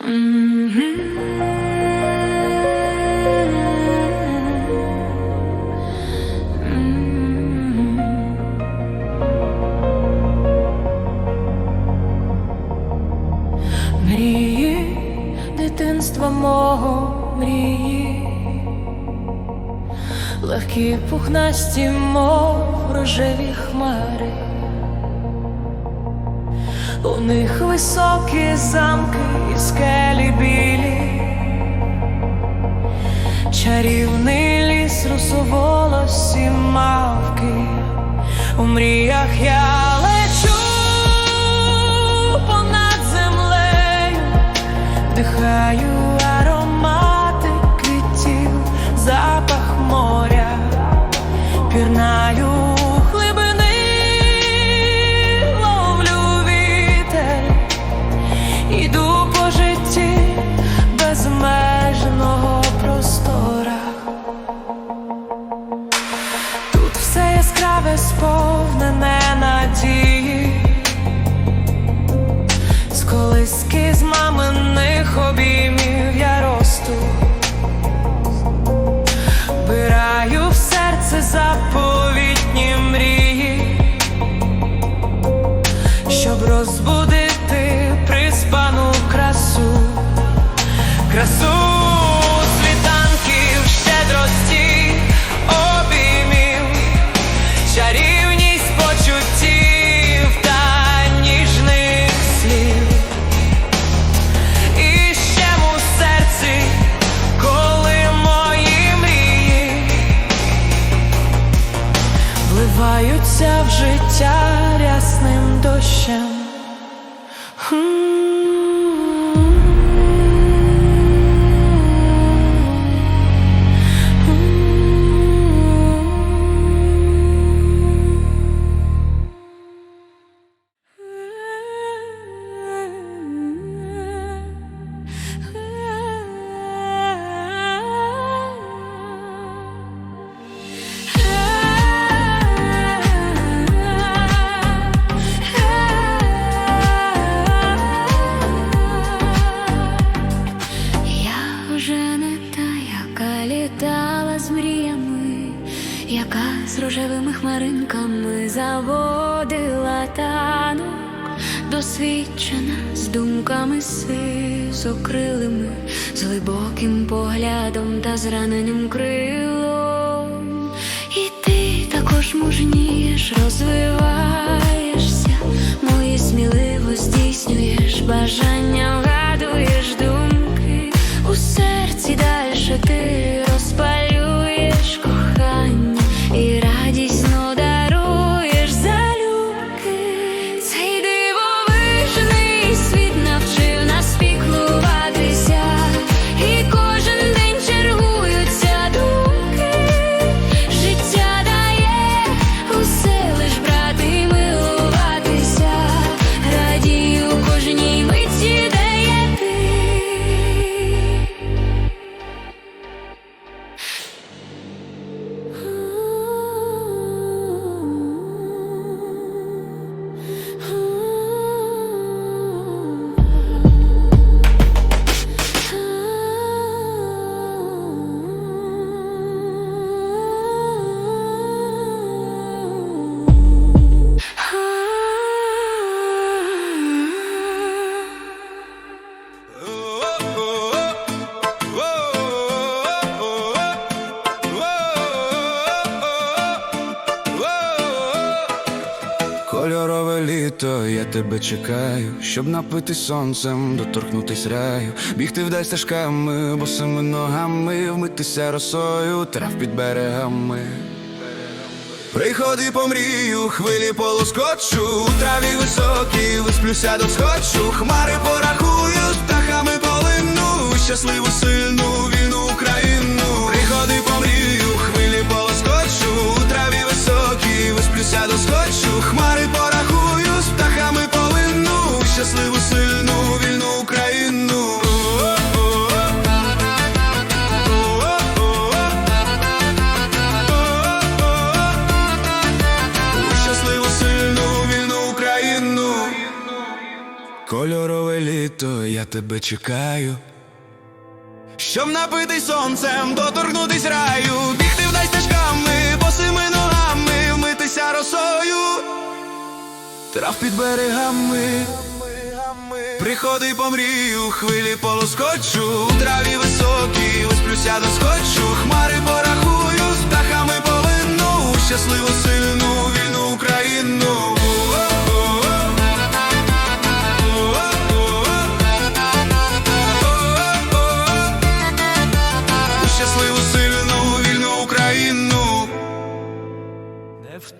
Мрії, дитинства мого мрії, легкі пухнасті, мов рожеві хмари, у них високі замки і скелі білі, чарівний ліс русоволосі мавки, у мріях я лечу понад землею, вдихаю з маминих обіймів я росту, Бираю в серце заповітні мрії, щоб розбудити приспану красу, красу заводила танок, досвідчена з думками сизокрилими, з глибоким поглядом та зраненим крилом. І ти також мужнієш, розвиваєшся, мої сміливо здійснюєш бажання, літо, я тебе чекаю, щоб напити сонцем, доторкнутись раю, бігти вдаль стежками, босими ногами, вмитися росою, трав під берегами. Приходи помрію, хвилі полоскочу, у траві високій, висплюся до схочу, хмари порахую, птахами полину, щасливу, сильну, Кольорове літо я тебе чекаю. Щоб напитись сонцем, доторкнутись раю, бігти вдай стежками, босими ногами, вмитися росою, трав під берегами. Приходи помрію, хвилі полоскочу, у траві високі, висплюся до скотчу, хмари порахую, з птахами полину, щасливу сильну вільну Україну.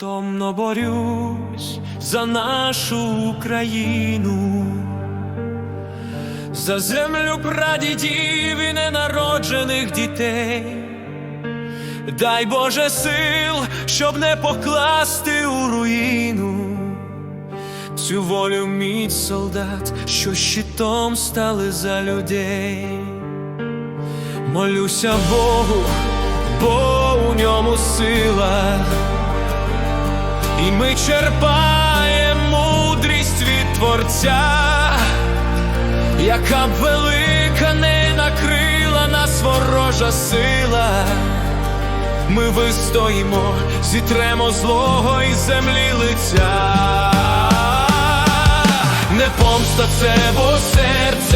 Невтомно борюсь за нашу Україну, за землю прадідів і ненароджених дітей. Дай Боже сил, щоб не покласти у руїну цю волю міць солдат, що щитом стали за людей. Молюся Богу, бо у ньому сила. І ми черпаємо мудрість від Творця, яка б велика не накрила нас ворожа сила. Ми вистоїмо, зітремо злого із землі лиця. Не помста це, бо серце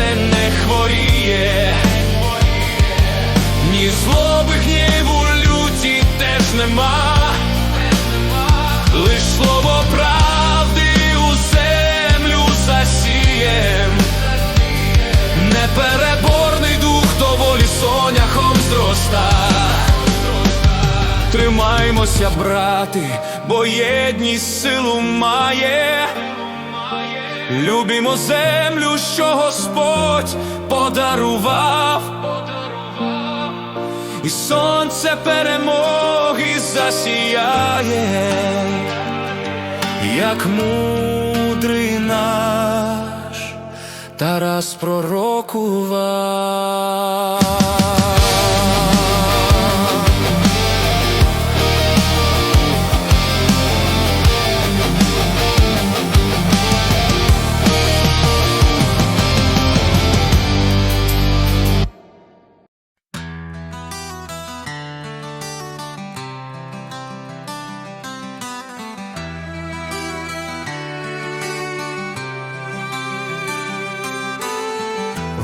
Тримаймося, брати, бо єдність силу має. Любімо землю, що Господь подарував, і сонце перемоги засіяє, як мудрий наш Тарас пророкував.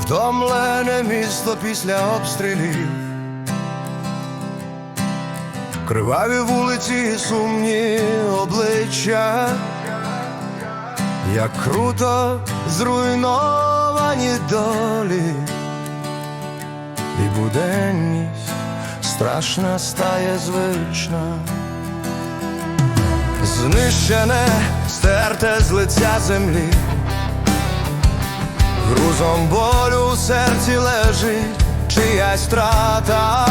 Втомлене місто після обстрілів, криваві вулиці, сумні обличчя, як круто зруйновані долі, і буденність страшна стає звична, знищене, стерте з лиця землі. Грузом болю у серці лежить чиясь втрата.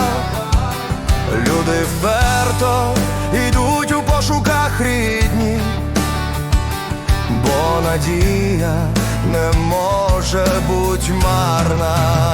Люди вперто йдуть у пошуках рідні, бо надія не може бути марна.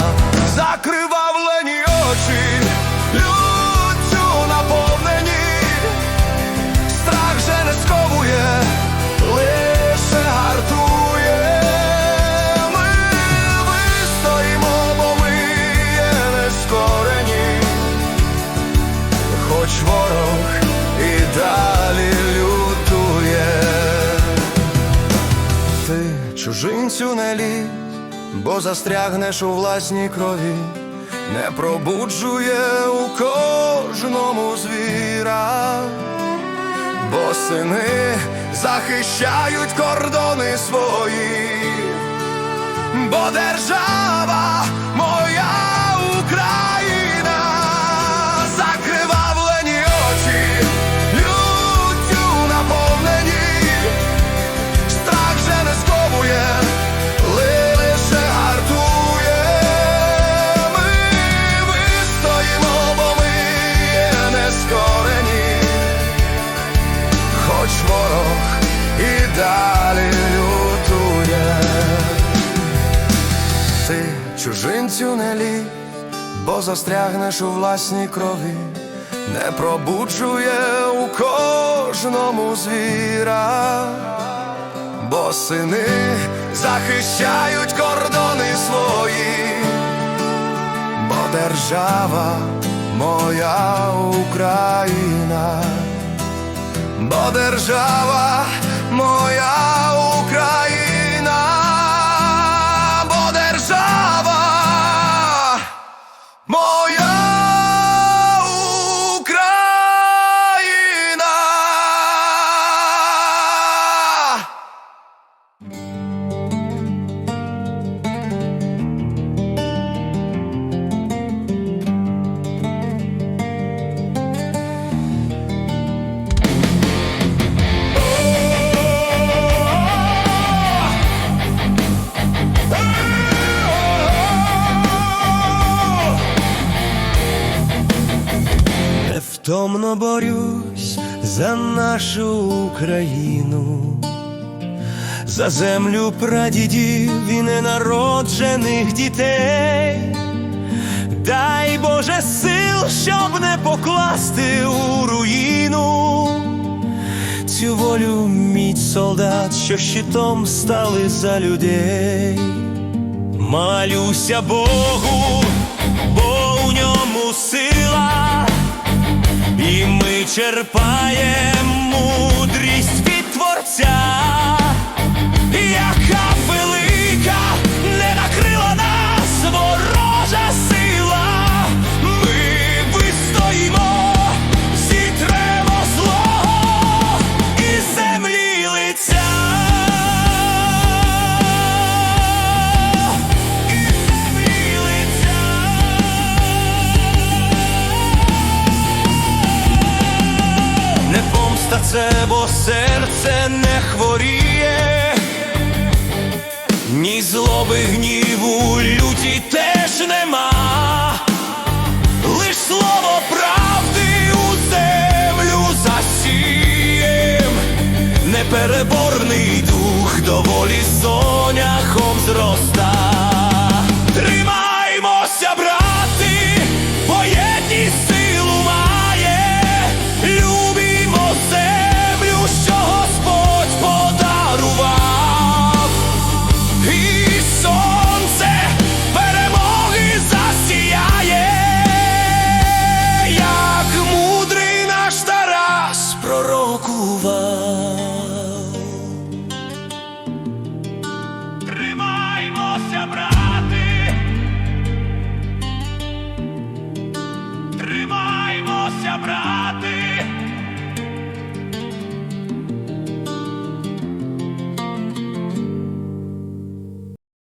Чужинцю не лізь, бо застрягнеш у власній крові, не пробуджує у кожному звіра. Бо сини захищають кордони свої, бо держава моя Україна, Ти чужинцю не лізь, бо застрягнеш у власній крові, не пробуджує у кожному звіра, бо сини захищають кордони свої, бо держава моя Україна, бо держава моя Україна, Невтомно борюсь за нашу Україну, за землю прадідів і ненароджених дітей. Дай Боже сил, щоб не покласти у руїну цю волю міць солдат, що щитом стали за людей. Малюся Богу, бо у ньому сила, черпаємо мудрість від Творця, яка бо серце не хворіє, ні злоби, гніву, люті теж нема, лиш слово правди у землю засієм, непереборний дух доволі соняхом зростає.